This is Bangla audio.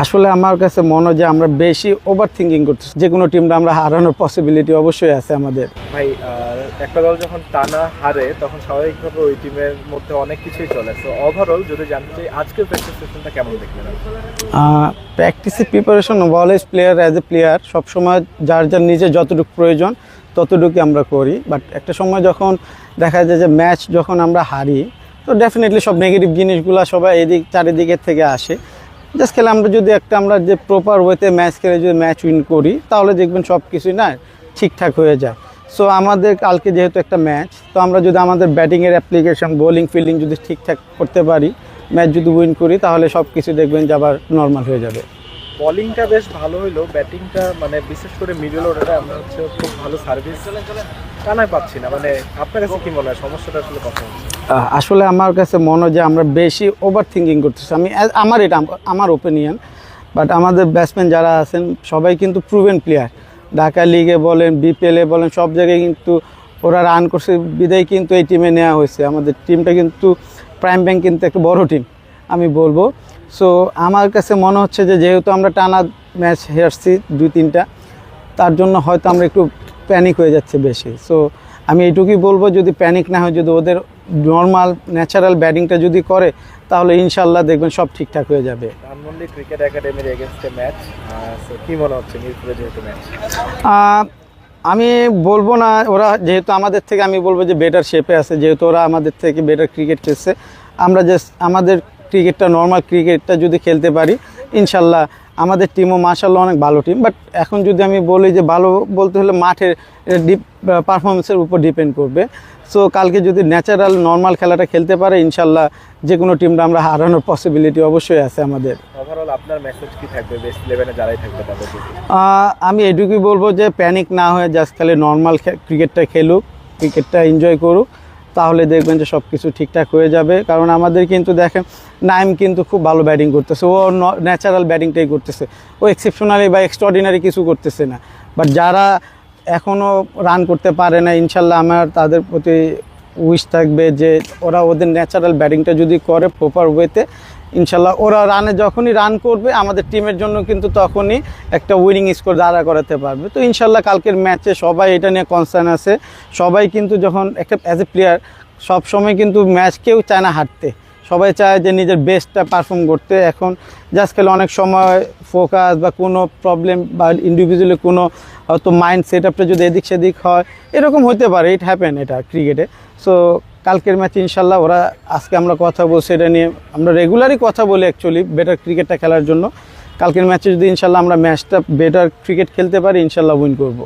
আসলে আমার কাছে মনে হয় যে আমরা বেশি ওভার থিঙ্কিং করতেছি। যে কোনো টিমটা আমরা হারানোর পসিবিলিটি অবশ্যই আছে আমাদের। ভাই একটা দল যখন টানা হারে তখন স্বাভাবিকভাবে ওই টিমের মধ্যে অনেক কিছুই চলে। তো ওভারঅল যদি জানতে চাই আজকের প্র্যাকটিস সেশনটা কেমন দেখলেন? আপনি? প্র্যাকটিসে preparation always player as a player সবসময় যার যার নিজের যতটুকু প্রয়োজন ততটুকুই আমরা করি। বাট একটা সময় যখন দেখা যায় যে ম্যাচ যখন আমরা হারি তো ডেফিনেটলি সব নেগেটিভ জিনিসগুলো সবাই এদিক চারিদিকের থেকে আসে। জাস্ট খেলে আমরা যদি একটা আমরা যে প্রপার ওয়েতে ম্যাচ খেলে যদি ম্যাচ উইন করি, তাহলে দেখবেন সব কিছুই না ঠিকঠাক হয়ে যায়। সো আমাদের কালকে যেহেতু একটা ম্যাচ তো আমরা যদি আমাদের ব্যাটিংয়ের অ্যাপ্লিকেশন বোলিং ফিল্ডিং যদি ঠিকঠাক করতে পারি ম্যাচ যদি উইন করি, তাহলে সব কিছু দেখবেন যে আবার নর্মাল হয়ে যাবে। বোলিংটা বেশ ভালো হইল ব্যাটিংটা মানে বিশেষ করে মিডল অর্ডারে আমরা হচ্ছে খুব ভালো সার্ভিস পাচ্ছি না মানে আপনার কাছে কি মনে হয়? সমস্যাটা আসলে আহ, আসলে আমার কাছে মনে হয় যে আমরা বেশি ওভার থিঙ্কিং করতেছি। আমি আমার এটা আমার ওপিনিয়ন বাট আমাদের ব্যাটসম্যান যারা আছেন সবাই কিন্তু প্রুভেন প্লেয়ার ঢাকা লিগে বলেন বিপিএলে বলেন সব জায়গায় কিন্তু ওরা রান করছে। বিদায় কিন্তু এই টিমে নেওয়া হয়েছে। আমাদের টিমটা কিন্তু প্রাইম ব্যাংক কিন্তু একটা বড় টিম আমি বলব। সো আমার কাছে মনে হচ্ছে যে যেহেতু আমরা টানা ম্যাচ হেরছি দুই তিনটা তার জন্য হয়তো আমরা একটু প্যানিক হয়ে যাচ্ছে বেশি। সো আমি এইটুকুই বলব যদি প্যানিক না হয় যদি ওদের নর্মাল ন্যাচারাল ব্যাটিংটা যদি করে তাহলে ইনশাল্লাহ দেখবেন সব ঠিকঠাক হয়ে যাবে। ধানমন্ডি ক্রিকেট একাডেমির এগেনস্টে ম্যাচ কি মনে হচ্ছে মিরপুরে যেহেতু ম্যাচ আমি বলব না ওরা যেহেতু আমাদের থেকে আমি বলব যে বেটার শেপে আছে যেহেতু ওরা আমাদের থেকে বেটার ক্রিকেট খেলছে আমরা জাস্ট আমাদের ক্রিকেটটা নর্মাল ক্রিকেটটা যদি খেলতে পারি ইনশাল্লাহ আমাদের টিমও মার্শাল্লাহ অনেক ভালো টিম বাট এখন যদি আমি বলি যে ভালো বলতে হলে মাঠের ডিপ পারফরমেন্সের উপর ডিপেন্ড করবে। সো কালকে যদি ন্যাচারাল নর্মাল খেলাটা খেলতে পারে ইনশাল্লাহ যে কোনো টিমটা আমরা হারানোর পসিবিলিটি অবশ্যই আছে আমাদের। আমি এটুকুই বলব যে প্যানিক না হয়ে জাস্ট খালি নর্মাল ক্রিকেটটা খেলুক ক্রিকেটটা এনজয় করুক। তাহলে দেখবেন যে সব কিছু ঠিকঠাক হয়ে যাবে। কারণ আমাদের কিন্তু দেখেন, নাইম কিন্তু খুব ভালো ব্যাটিং করতেছে। ও ন্যাচারাল ব্যাটিংটাই করতেছে। ও এক্সেপশনালি বা এক্সট্রাঅর্ডিনারি কিছু করতেছে না। বাট যারা এখনও রান করতে পারে না ইনশাল্লাহ আমার তাদের প্রতি উইশ থাকবে যে ওরা ওদের ন্যাচারাল ব্যাটিংটা যদি করে প্রপার ওয়েতে ইনশাল্লাহ ওরা রানে যখনই রান করবে, আমাদের টিমের জন্য কিন্তু তখনই একটা উইনিং স্কোর দাঁড়া করাতে পারবে। তো ইনশাল্লাহ কালকের ম্যাচে সবাই এটা নিয়ে কনসার্ন আছে। সবাই কিন্তু যখন একটা অ্যাজ এ প্লেয়ার সব সময় কিন্তু ম্যাচ কেউ চায় না হারতে। সবাই চায় যে নিজের বেস্টটা পারফর্ম করতে। এখন জাস্ট খেলে অনেক সময় ফোকাস বা কোনো প্রবলেম বা ইন্ডিভিজুয়ালি কোনো, হয়তো মাইন্ড সেট আপটা যদি এদিক সেদিক হয়, এরকম হতে পারে ইট হ্যাপেন এটা ক্রিকেটে সো কালকের ম্যাচ ইনশাল্লাহ ওরা আজকে আমরা কথা বলছি, এটা নিয়ে আমরা রেগুলারই কথা বলি অ্যাকচুয়ালি বেটার ক্রিকেটটা খেলার জন্য। কালকের ম্যাচে যদি ইনশাল্লাহ আমরা ম্যাচটা বেটার ক্রিকেট খেলতে পারি, ইনশাল্লাহ উইন করব।